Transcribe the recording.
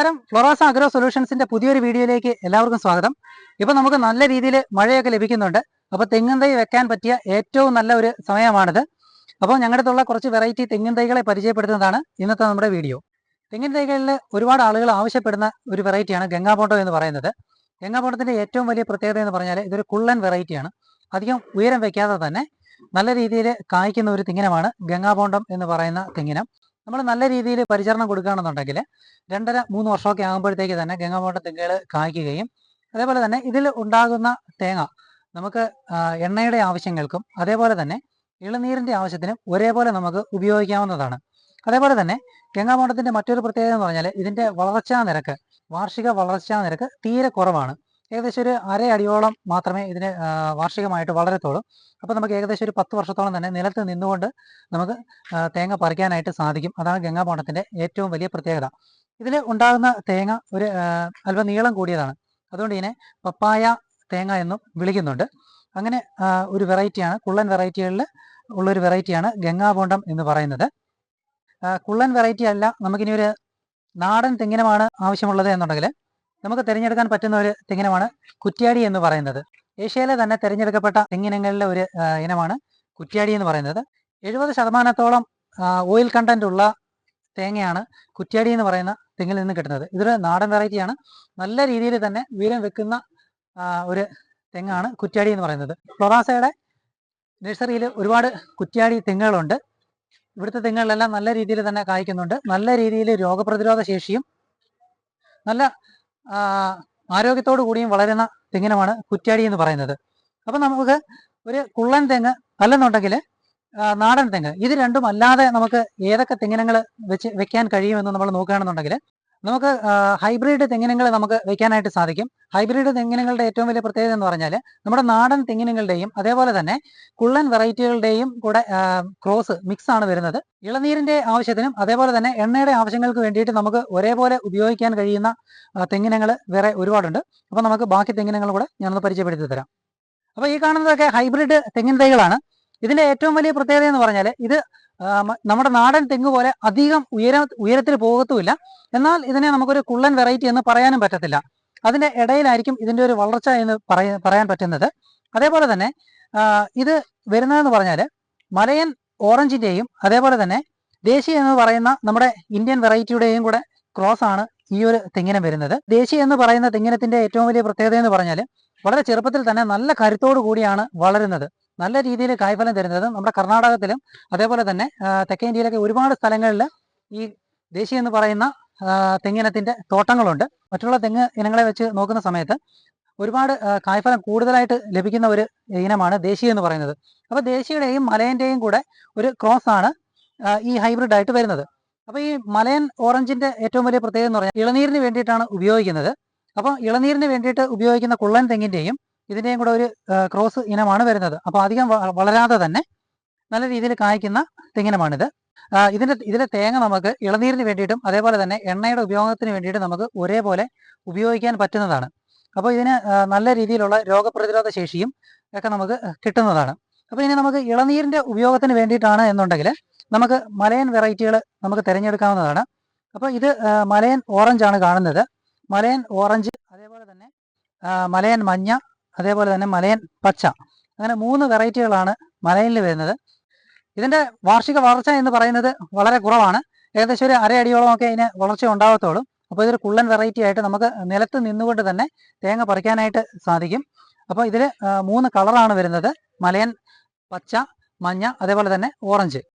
നമസ്കാരം. ഫ്ലോറാസ അഗ്രോ സൊല്യൂഷൻസിന്റെ പുതിയൊരു വീഡിയോയിലേക്ക് എല്ലാവർക്കും സ്വാഗതം. ഇപ്പൊ നമുക്ക് നല്ല രീതിയിൽ മഴയൊക്കെ ലഭിക്കുന്നുണ്ട്. അപ്പൊ തെങ്ങും തൈ വെക്കാൻ പറ്റിയ ഏറ്റവും നല്ല ഒരു സമയമാണിത്. അപ്പോൾ ഞങ്ങളുടെ അടുത്തുള്ള കുറച്ച് വെറൈറ്റി തെങ്ങിൻ തൈകളെ പരിചയപ്പെടുത്തുന്നതാണ് ഇന്നത്തെ നമ്മുടെ വീഡിയോ. തെങ്ങിൻ തൈകളിൽ ഒരുപാട് ആളുകൾ ആവശ്യപ്പെടുന്ന ഒരു വെറൈറ്റിയാണ് ഗംഗാപോട്ടോ എന്ന് പറയുന്നത്. ഗംഗാപോട്ടത്തിന്റെ ഏറ്റവും വലിയ പ്രത്യേകത എന്ന് പറഞ്ഞാൽ ഇതൊരു കുള്ളൻ വെറൈറ്റിയാണ്. അധികം ഉയരം വെക്കാതെ തന്നെ നല്ല രീതിയിൽ കായ്ക്കുന്ന ഒരു തെങ്ങിനമാണ് ഗംഗാപോണ്ടം എന്ന് പറയുന്ന തെങ്ങിനം. നമ്മൾ നല്ല രീതിയിൽ പരിചരണം കൊടുക്കുകയാണെന്നുണ്ടെങ്കിൽ രണ്ടര മൂന്ന് വർഷമൊക്കെ ആകുമ്പോഴത്തേക്ക് തന്നെ ഗംഗാമോട്ട തെങ്ങുകൾ കായ്ക്കുകയും അതേപോലെ തന്നെ ഇതിൽ ഉണ്ടാകുന്ന തേങ്ങ നമുക്ക് എണ്ണയുടെ ആവശ്യങ്ങൾക്കും അതേപോലെ തന്നെ ഇളനീരിന്റെ ആവശ്യത്തിനും ഒരേപോലെ നമുക്ക് ഉപയോഗിക്കാവുന്നതാണ്. അതേപോലെ തന്നെ ഗംഗാമോട്ടത്തിന്റെ മറ്റൊരു പ്രത്യേകത എന്ന് പറഞ്ഞാൽ ഇതിന്റെ വളർച്ചാ നിരക്ക് വാർഷിക വളർച്ചാ നിരക്ക് തീരെ കുറവാണ്. ഏകദേശം ഒരു അര അടിയോളം മാത്രമേ ഇതിന് വാർഷികമായിട്ട് വളരത്തുള്ളൂ. അപ്പോൾ നമുക്ക് ഏകദേശം ഒരു പത്ത് വർഷത്തോളം തന്നെ നിലത്ത് നിന്നുകൊണ്ട് നമുക്ക് തേങ്ങ പറിക്കാനായിട്ട് സാധിക്കും. അതാണ് ഗംഗാപോണത്തിന്റെ ഏറ്റവും വലിയ പ്രത്യേകത. ഇതിൽ ഉണ്ടാകുന്ന തേങ്ങ ഒരു അല്പം നീളം കൂടിയതാണ്. അതുകൊണ്ട് ഇതിനെ പപ്പായ തേങ്ങ എന്നും വിളിക്കുന്നുണ്ട്. അങ്ങനെ ഒരു വെറൈറ്റിയാണ് കുള്ളൻ വെറൈറ്റികളിൽ ഉള്ളൊരു വെറൈറ്റിയാണ് ഗംഗാപോണ്ടം എന്ന് പറയുന്നത്. കുള്ളൻ വെറൈറ്റി അല്ല നമുക്കിനി ഒരു നാടൻ തെങ്ങിനമാണ് ആവശ്യമുള്ളത് എന്നുണ്ടെങ്കിൽ നമുക്ക് തിരഞ്ഞെടുക്കാൻ പറ്റുന്ന ഒരു തെങ്ങിനമാണ് കുറ്റ്യാടി എന്ന് പറയുന്നത്. ഏഷ്യയിലെ തന്നെ തിരഞ്ഞെടുക്കപ്പെട്ട തെങ്ങിനങ്ങളിലെ ഒരു ഇനമാണ് കുറ്റ്യാടി എന്ന് പറയുന്നത്. എഴുപത് ശതമാനത്തോളം ഓയിൽ കണ്ടന്റ് ഉള്ള തേങ്ങയാണ് കുറ്റ്യാടി എന്ന് പറയുന്ന തെങ്ങിൽ നിന്ന് കിട്ടുന്നത്. ഇതൊരു നാടൻ വെറൈറ്റിയാണ് നല്ല രീതിയിൽ തന്നെ വീരം വെക്കുന്ന ഒരു തെങ്ങാണ് കുറ്റ്യാടി എന്ന് പറയുന്നത്. ഫ്ലൊറാസയുടെ നഴ്സറിയിൽ ഒരുപാട് കുറ്റ്യാടി തെങ്ങുകളുണ്ട്. ഇവിടുത്തെ തെങ്ങുകളെല്ലാം നല്ല രീതിയിൽ തന്നെ കായ്ക്കുന്നുണ്ട്. നല്ല രീതിയിൽ രോഗപ്രതിരോധ ശേഷിയും നല്ല ആരോഗ്യത്തോടു കൂടിയും വളരുന്ന തെങ്ങിനമാണ് കുറ്റ്യാടി എന്ന് പറയുന്നത്. അപ്പൊ നമുക്ക് ഒരു കുള്ളൻ തെങ്ങ് അല്ലെന്നുണ്ടെങ്കിൽ നാടൻ തെങ്ങ്. ഇത് രണ്ടും അല്ലാതെ നമുക്ക് ഏതൊക്കെ തെങ്ങിനങ്ങൾ വെച്ച് വെക്കാൻ കഴിയുമെന്ന് നമ്മൾ നോക്കുകയാണെന്നുണ്ടെങ്കിൽ നമുക്ക് ഹൈബ്രിഡ് തെങ്ങിനങ്ങൾ നമുക്ക് വയ്ക്കാനായിട്ട് സാധിക്കും. ഹൈബ്രിഡ് തെങ്ങിനങ്ങളുടെ ഏറ്റവും വലിയ പ്രത്യേകത എന്ന് പറഞ്ഞാൽ നമ്മുടെ നാടൻ തെങ്ങിനങ്ങളുടെയും അതേപോലെ തന്നെ കുള്ളൻ വെറൈറ്റികളുടെയും കൂടെ ക്രോസ് മിക്സ് ആണ് വരുന്നത്. ഇളനീരിന്റെ ആവശ്യത്തിനും അതേപോലെ തന്നെ എണ്ണയുടെ ആവശ്യങ്ങൾക്ക് വേണ്ടിയിട്ട് നമുക്ക് ഒരേപോലെ ഉപയോഗിക്കാൻ കഴിയുന്ന തെങ്ങിനങ്ങൾ വേറെ ഒരുപാടുണ്ട്. അപ്പോൾ നമുക്ക് ബാക്കി തെങ്ങിനങ്ങൾ കൂടെ ഞാനൊന്ന് പരിചയപ്പെടുത്തി തരാം. അപ്പോൾ ഈ കാണുന്നതൊക്കെ ഹൈബ്രിഡ് തെങ്ങിൻ തൈകളാണ്. ഇതിന്റെ ഏറ്റവും വലിയ പ്രത്യേകത എന്ന് പറഞ്ഞാൽ ഇത് നമ്മുടെ നാടൻ തെങ്ങ് പോലെ അധികം ഉയര ഉയരത്തിൽ പോകത്തുമില്ല. എന്നാൽ ഇതിനെ നമുക്കൊരു കുള്ളൻ വെറൈറ്റി എന്ന് പറയാനും പറ്റത്തില്ല. അതിന്റെ ഇടയിലായിരിക്കും ഇതിന്റെ ഒരു വളർച്ച എന്ന് പറയ പറയാൻ പറ്റുന്നത്. അതേപോലെ തന്നെ ഇത് വരുന്നതെന്ന് പറഞ്ഞാൽ മലയൻ ഓറഞ്ചിന്റെയും അതേപോലെ തന്നെ ദേശീയ എന്ന് പറയുന്ന നമ്മുടെ ഇന്ത്യൻ വെറൈറ്റിയുടെയും കൂടെ ക്രോസ് ആണ് ഈ ഒരു തെങ്ങിനം വരുന്നത്. ദേശീയ എന്ന് പറയുന്ന തെങ്ങിനത്തിന്റെ ഏറ്റവും വലിയ പ്രത്യേകത എന്ന് പറഞ്ഞാൽ വളരെ ചെറുപ്പത്തിൽ തന്നെ നല്ല കരുത്തോടു കൂടിയാണ് വളരുന്നത്. നല്ല രീതിയിൽ കായ്ഫലം തരുന്നത് നമ്മുടെ കർണാടകത്തിലും അതേപോലെ തന്നെ തെക്കേ ഇന്ത്യയിലൊക്കെ ഒരുപാട് സ്ഥലങ്ങളിൽ ഈ ദേശീയ എന്ന് പറയുന്ന തെങ്ങിനത്തിന്റെ തോട്ടങ്ങളുണ്ട്. മറ്റുള്ള തെങ്ങ് ഇനങ്ങളെ വെച്ച് നോക്കുന്ന സമയത്ത് ഒരുപാട് കായ്ഫലം കൂടുതലായിട്ട് ലഭിക്കുന്ന ഒരു ഇനമാണ് ദേശീയ എന്ന് പറയുന്നത്. അപ്പോൾ ദേശീയയുടെയും മലയന്റെയും കൂടെ ഒരു ക്രോസ് ആണ് ഈ ഹൈബ്രിഡ് ആയിട്ട് വരുന്നത്. അപ്പോൾ ഈ മലയൻ ഓറഞ്ചിന്റെ ഏറ്റവും വലിയ പ്രത്യേകത എന്ന് പറഞ്ഞാൽ ഇളനീരിന് വേണ്ടിയിട്ടാണ് ഉപയോഗിക്കുന്നത്. അപ്പോൾ ഇളനീരിന് വേണ്ടിയിട്ട് ഉപയോഗിക്കുന്ന കുള്ളൻ തെങ്ങിന്റെയും ഇതിന്റെയും കൂടെ ഒരു ക്രോസ് ഇനമാണ് വരുന്നത്. അപ്പോൾ അധികം വളരാതെ തന്നെ നല്ല രീതിയിൽ കായ്ക്കുന്ന തെങ്ങിനമാണിത്. ഇതിന്റെ ഇതിലെ തേങ്ങ നമുക്ക് ഇളനീരിന് വേണ്ടിയിട്ടും അതേപോലെ തന്നെ എണ്ണയുടെ ഉപയോഗത്തിന് വേണ്ടിയിട്ട് നമുക്ക് ഒരേപോലെ ഉപയോഗിക്കാൻ പറ്റുന്നതാണ്. അപ്പോൾ ഇതിന് നല്ല രീതിയിലുള്ള രോഗപ്രതിരോധ ശേഷിയും ഒക്കെ നമുക്ക് കിട്ടുന്നതാണ്. അപ്പോൾ ഇനി നമുക്ക് ഇളനീരിന്റെ ഉപയോഗത്തിന് വേണ്ടിയിട്ടാണ് എന്നുണ്ടെങ്കിൽ നമുക്ക് മലയൻ വെറൈറ്റികൾ നമുക്ക് തിരഞ്ഞെടുക്കാവുന്നതാണ്. അപ്പോൾ ഇത് മലയൻ ഓറഞ്ച് ആണ് കാണുന്നത്. മലയൻ ഓറഞ്ച് അതേപോലെ തന്നെ മലയൻ മഞ്ഞ അതേപോലെ തന്നെ മലയൻ പച്ച. അങ്ങനെ മൂന്ന് വെറൈറ്റികളാണ് മലയനിൽ വരുന്നത്. ഇതിന്റെ വാർഷിക വളർച്ച എന്ന് പറയുന്നത് വളരെ കുറവാണ്. ഏകദേശം ഒരു അരയടിയോളം ഒക്കെ ഇതിന് വളർച്ച ഉണ്ടാകത്തുള്ളൂ അപ്പോൾ ഇതൊരു കുള്ളൻ വെറൈറ്റി ആയിട്ട് നമുക്ക് നിലത്ത് നിന്നുകൊണ്ട് തന്നെ തേങ്ങ പറിക്കാനായിട്ട് സാധിക്കും. അപ്പോൾ ഇതിൽ മൂന്ന് കളറാണ് വരുന്നത്. മലയൻ പച്ച മഞ്ഞ അതേപോലെ തന്നെ ഓറഞ്ച്.